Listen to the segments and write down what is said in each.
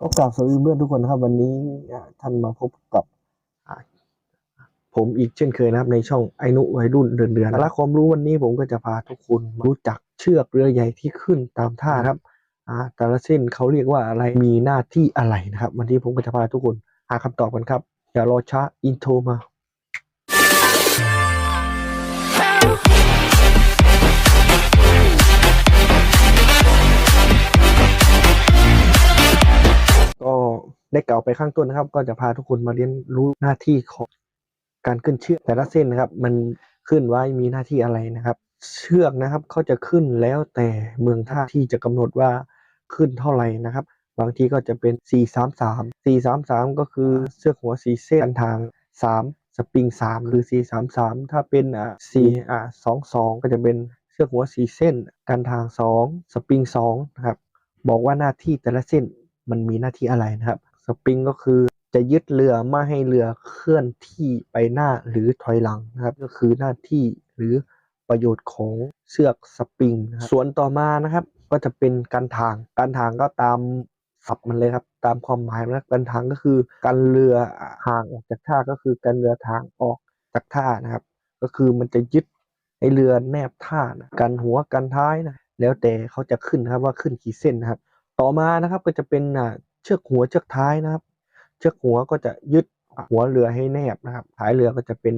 ก็กราบสวัสดีเพื่อนทุกคนนะครับ วันนี้ท่านมาพบกับ ผมอีกเช่นเคยนะครับ ในช่องไอนุวัยรุ่นเดือนเดือนและความรู้วันนี้ผมก็จะพาทุกคนรู้จักเชือกเรือใหญ่ที่ขึ้นตามท่าครับอ่าแต่ละเส้นเขาเรียกว่าอะไรมีหน้าที่อะไรนะครับ วันนี้ผมก็จะพาทุกคนหาคำตอบกันครับอย่ารอช้าอินโทรมา ได้กล่าวไปข้างต้นนะครับ ก็จะพาทุกคนมาเรียนรู้หน้าที่ของการขึ้นเชือกแต่ละเส้นนะครับ มันขึ้นไว้มีหน้าที่อะไรนะครับ เชือกนะครับเขาจะขึ้นแล้วแต่เมืองท่าที่จะกำหนดว่าขึ้นเท่าไหร่นะครับ บางทีก็จะเป็น 433 433 ก็คือเชือกหัวสีเส้นทาง 3 สปริง3หรือ 433 ถ้าเป็นอ่า4อ่า22 ก็จะเป็นเชือกหัวสีเส้นกันทาง 2 สปริง2นะครับบอกว่าหน้าที่แต่ละเส้นมันมีหน้าที่อะไรนะครับ ปริงก็คือจะยึดเรือไม่ให้เรือเคลื่อนที่ไปหน้าหรือถอยหลังนะครับ ก็คือหน้าที่หรือประโยชน์ของเชือกสปริงนะครับส่วนต่อมานะครับ ก็จะเป็นการทางการทางก็ตามศัพท์มันเลยครับ ตามความหมายนะการทางก็คือการเรือห่างออกจากท่าก็คือการเรือทางออกจากท่านะครับ ก็คือมันจะยึดให้เรือแนบท่านะกันหัวกันท้ายนะแล้วแต่เขาจะขึ้นนะครับว่าขึ้นกี่เส้นนะครับ ต่อมานะครับก็จะเป็นอ่า เชือกหัวเชือกท้ายนะครับ เชือกหัวก็จะยึดหัวเรือให้แนบนะครับท้ายเรือก็จะเป็น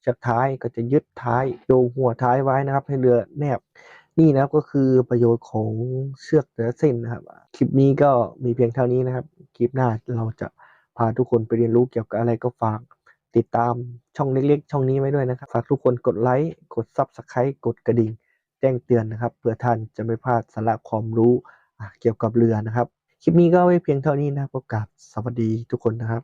เชือกท้ายก็จะยึดท้ายโยงหัวท้ายไว้นะครับ ให้เรือแนบ นี่นะครับก็คือประโยชน์ของเชือกแต่ละเส้นนะครับ คลิปนี้ก็มีเพียงเท่านี้นะครับ คลิปหน้าเราจะพาทุกคนไปเรียนรู้เกี่ยวกับอะไรก็ฝากติดตามช่องเล็ก ๆ ช่องนี้ไว้ด้วยนะครับ ฝากทุกคนกดไลค์ กด Subscribe กดกระดิ่ง แจ้งเตือนนะครับ เพื่อท่านจะไม่พลาดสาระความรู้เกี่ยวกับเรือนะครับ คลิปนี้ก็ไว้เพียงเท่านี้นะครับก็กาบสวัสดีทุกคนนะครับ